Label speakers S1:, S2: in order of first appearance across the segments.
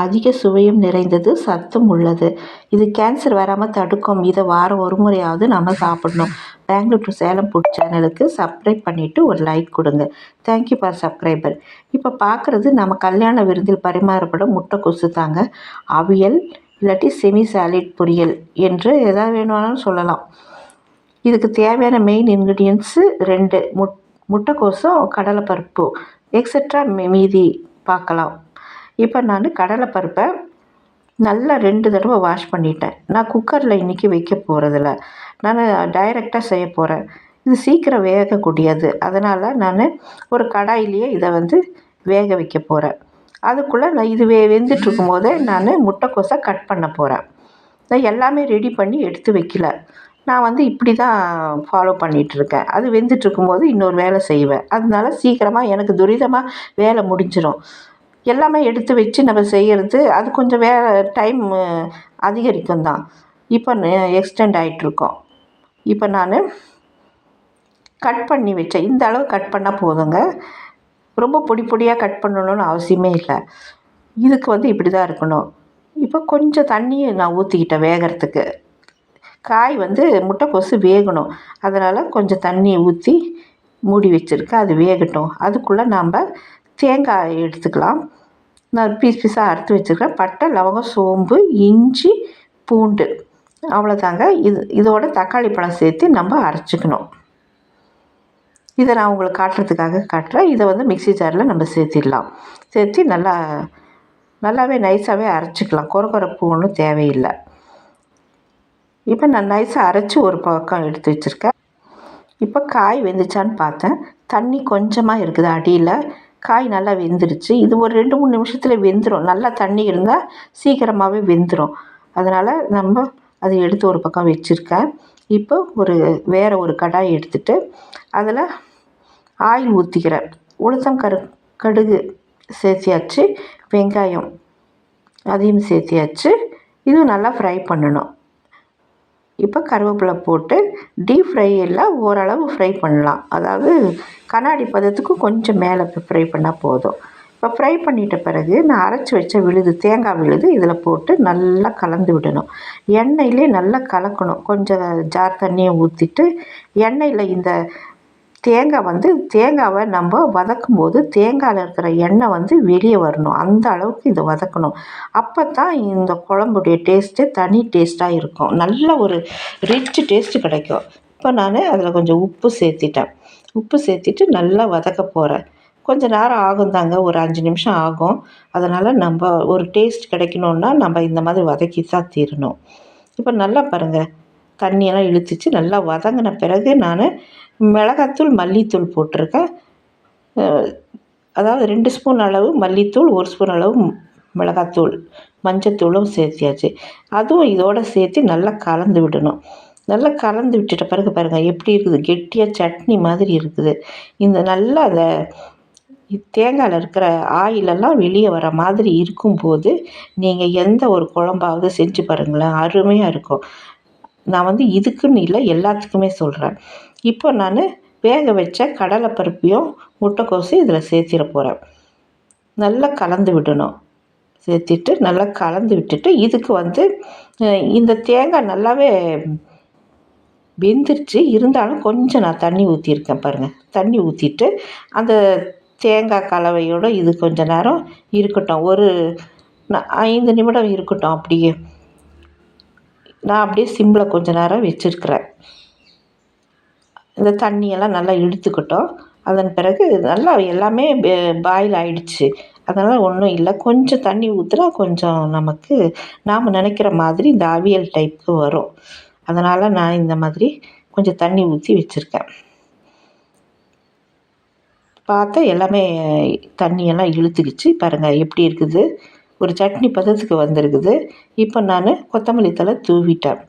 S1: அதிக சுவையும் நிறைந்தது சத்தும் உள்ளது. இது கேன்சர் வராமல் தடுக்கும். இதை வாரம் ஒரு முறையாவது நம்ம சாப்பிடணும். பெங்களூர் டு சேலம் ஃபுட் சேனலுக்கு சப்ஸ்கிரைப் பண்ணிவிட்டு ஒரு லைக் கொடுங்க. தேங்க்யூ ஃபார் சப்ஸ்கிரைபர் இப்போ பார்க்குறது நம்ம கல்யாண விருந்தில் பரிமாறப்படும் முட்டைக்கொசு தாங்க. அவியல் இல்லாட்டி செமி சாலிட் பொரியல் என்று எதாவது வேணும்னாலும் சொல்லலாம். இதுக்கு தேவையான மெயின் இன்க்ரீடியன்ட்ஸு ரெண்டு. முட் முட்டைக்கோசும் கடலைப்பருப்பு எக்ஸட்ரா மீதி பார்க்கலாம். இப்போ நான் கடலைப்பருப்பை நல்லா ரெண்டு தடவை வாஷ் பண்ணிட்டேன். நான் குக்கரில் இன்றைக்கி வைக்க போகிறதில்ல நான் டைரெக்டாக செய்ய போகிறேன் இது சீக்கிரம் வேகக்கூடியது. அதனால் நான் ஒரு கடாயிலேயே இதை வந்து வேக வைக்க போகிறேன் அதுக்குள்ளே நான் இது வே வெந்துட்டுருக்கும் போதே நான் முட்டைக்கோஸை கட் பண்ண போகிறேன் நான் எல்லாமே ரெடி பண்ணி எடுத்து வைக்கல. நான் வந்து இப்படி தான் ஃபாலோ பண்ணிகிட்ருக்கேன் அது வெந்துட்டுருக்கும் போது இன்னொரு வேலை செய்வேன். அதனால சீக்கிரமாக எனக்கு துரிதமாக வேலை முடிஞ்சிடும் எல்லாமே எடுத்து வச்சு நம்ம செய்கிறது அது கொஞ்சம் வே டைம் அதிகரிக்கும் தான். இப்போ எக்ஸ்டெண்ட் ஆகிட்ருக்கோம் இப்போ நான் கட் பண்ணி வச்சேன். இந்த அளவு கட் பண்ணால் போதுங்க. ரொம்ப பொடி பொடியாக கட் பண்ணணும்னு அவசியமே இல்லை. இதுக்கு வந்து இப்படி தான் இருக்கணும். இப்போ கொஞ்சம் தண்ணியை நான் ஊற்றிக்கிட்டேன் வேகிறதுக்கு. காய் வந்து முட்டைக்கோசு வேகணும். அதனால் கொஞ்சம் தண்ணியை ஊற்றி மூடி வச்சுருக்கேன். அது வேகட்டும். அதுக்குள்ளே நாம் தேங்காய் எடுத்துக்கலாம். நான் பீஸ் பீஸாக அறுத்து வச்சுருக்கேன். பட்டை லவங்கம் சோம்பு இஞ்சி பூண்டு. அவ்வளோதாங்க இது இதோட தக்காளி பழம் சேர்த்து நம்ம அரைச்சிக்கணும். இதை நான் உங்களுக்கு காட்டுறதுக்காக காட்டுறேன். இதை வந்து மிக்ஸி ஜாரில் நம்ம சேர்த்திடலாம். சேர்த்து நல்லா நல்லாவே நைஸாகவே அரைச்சிக்கலாம். கொர கொரப்பு ஒன்றும் தேவையில்லை. இப்போ நான் நைஸாக அரைச்சி ஒரு பக்கம் எடுத்து வச்சுருக்கேன். இப்போ காய் வெந்துச்சான்னு பார்த்தேன். தண்ணி கொஞ்சமாக இருக்குது அடியில். காய் நல்லா வெந்துருச்சு. இது ஒரு ரெண்டு மூணு நிமிஷத்தில் வெந்துடும் நல்லா தண்ணி இருந்தால் சீக்கிரமாகவே வெந்துடும் அதனால் நம்ம அதை எடுத்து ஒரு பக்கம் வச்சுருக்கேன் இப்போ ஒரு வேறு ஒரு கடாய் எடுத்துகிட்டு அதில் ஆயில் ஊற்றிக்கிறேன் உளுத்தம் கரு கடுகு சேர்த்தியாச்சு வெங்காயம் அதையும் சேர்த்தியாச்சு. இதுவும் நல்லா ஃப்ரை பண்ணணும். இப்போ கருவேப்பிலை போட்டு டீப் ஃப்ரை இல்லை ஓரளவு ஃப்ரை பண்ணலாம். அதாவது கண்ணாடி பதத்துக்கு கொஞ்சம் மேலே ஃப்ரை பண்ணால் போதும். இப்போ ஃப்ரை பண்ணிட்ட பிறகு நான் அரைச்சி வச்ச விழுது தேங்காய் விழுது இதில் போட்டு நல்லா கலந்து விடணும். எண்ணெயிலே நல்லா கலக்கணும். கொஞ்சம் ஜார் தண்ணியை ஊற்றிட்டு எண்ணெயில் இந்த தேங்காய் வந்து தேங்காவை நம்ம வதக்கும் போது தேங்காயில் இருக்கிற எண்ணெய் வந்து வெளியே வரணும். அந்த அளவுக்கு இதை வதக்கணும். அப்போ தான் இந்த குழம்புடைய டேஸ்ட்டே தனி டேஸ்ட்டாக இருக்கும். நல்ல ஒரு ரிச் டேஸ்ட்டு கிடைக்கும். இப்போ நான் அதில் கொஞ்சம் உப்பு சேர்த்திட்டேன். உப்பு சேர்த்திட்டு நல்லா வதக்க போகிறேன் கொஞ்சம் நேரம் ஆகும் தாங்க ஒரு அஞ்சு நிமிஷம் ஆகும். அதனால் நம்ம ஒரு டேஸ்ட் கிடைக்கணுன்னா நம்ம இந்த மாதிரி வதக்கி தான் தீரணும். இப்போ நல்லா பாருங்கள் தண்ணியெல்லாம் இழுத்துச்சு. நல்லா வதங்கின பிறகு நான் மிளகாத்தூள் மல்லித்தூள் போட்டிருக்கேன். அதாவது ரெண்டு ஸ்பூன் அளவு மல்லித்தூள் ஒரு ஸ்பூன் அளவு மிளகாத்தூள் மஞ்சத்தூளும் சேர்த்தியாச்சு. அதுவும் இதோடு சேர்த்து நல்லா கலந்து விடணும். நல்லா கலந்து விட்டுட்ட பிறகு பாருங்கள் எப்படி இருக்குது? கெட்டியாக சட்னி மாதிரி இருக்குது. இந்த நல்லா அந்த தேங்காயில் இருக்கிற ஆயிலெல்லாம் வெளியே வர மாதிரி இருக்கும்போது நீங்கள் எந்த ஒரு குழம்பாவது செஞ்சு பாருங்களேன் அருமையாக இருக்கும். நான் வந்து இதுக்குன்னு இல்லை எல்லாத்துக்குமே சொல்கிறேன் இப்போ நான் வேக வச்ச கடலைப்பருப்பையும் முட்டைக்கோசையும் இதில் சேர்த்திட போகிறேன் நல்லா கலந்து விடணும். சேர்த்திட்டு நல்லா கலந்து விட்டுட்டு இதுக்கு வந்து இந்த தேங்காய் நல்லாவே வெந்துருச்சு. இருந்தாலும் கொஞ்சம் நான் தண்ணி ஊற்றிருக்கேன் பாருங்கள் தண்ணி ஊற்றிட்டு அந்த தேங்காய் கலவையோடு இது கொஞ்ச நேரம் இருக்கட்டும். ஒரு ஐந்து நிமிடம் இருக்கட்டும் அப்படியே. நான் அப்படியே சிம்மில் கொஞ்ச நேரம் வச்சுருக்குறேன். இந்த தண்ணியெல்லாம் நல்லா இழுத்துக்கிட்டோம். அதன் பிறகு நல்லா எல்லாமே பாயில் ஆயிடுச்சு. அதனால் ஒன்றும் இல்லை. கொஞ்சம் தண்ணி ஊற்றுனா கொஞ்சம் நமக்கு நாம் நினைக்கிற மாதிரி இந்த அவியல் டைப்புக்கு வரும். அதனால் நான் இந்த மாதிரி கொஞ்சம் தண்ணி ஊற்றி வச்சுருக்கேன். பார்த்தா எல்லாமே தண்ணியெல்லாம் இழுத்துக்கிச்சு. பாருங்கள் எப்படி இருக்குது? ஒரு சட்னி பதத்துக்கு வந்திருக்குது. இப்போ நான் கொத்தமல்லி தழை தூவிட்டேன்.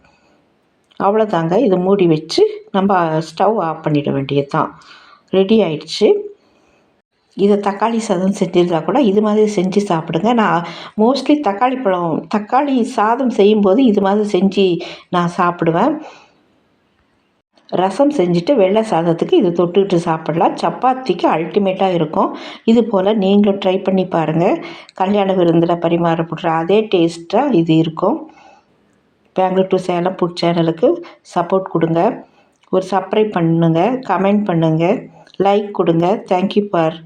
S1: அவ்வளோதாங்க. இதை மூடி வச்சு நம்ம ஸ்டவ் ஆஃப் பண்ணிட வேண்டியது தான் ரெடி ஆயிடுச்சு. இதை தக்காளி சாதம் செஞ்சிருந்தா கூட இது மாதிரி செஞ்சு சாப்பிடுங்க. நான் மோஸ்ட்லி தக்காளி பழம் தக்காளி சாதம் செய்யும்போது இது மாதிரி செஞ்சு நான் சாப்பிடுவேன். ரசம் செஞ்சுட்டு வெள்ளை சாதத்துக்கு இது தொட்டுக்கிட்டு சாப்பிட்லாம். சப்பாத்திக்கு அல்டிமேட்டாக இருக்கும். இது போல் நீங்களும் ட்ரை பண்ணி பாருங்கள் கல்யாண விருந்தில் பரிமாறப்படுற அதே டேஸ்ட்டாக இது இருக்கும். பெங்களூர் டு சேலம் ஃபுட் சேனலுக்கு சப்போர்ட் கொடுங்க. ஒரு சப்ஸ்கிரைப் பண்ணுங்கள் கமெண்ட் பண்ணுங்கள் லைக் கொடுங்க. Thank you for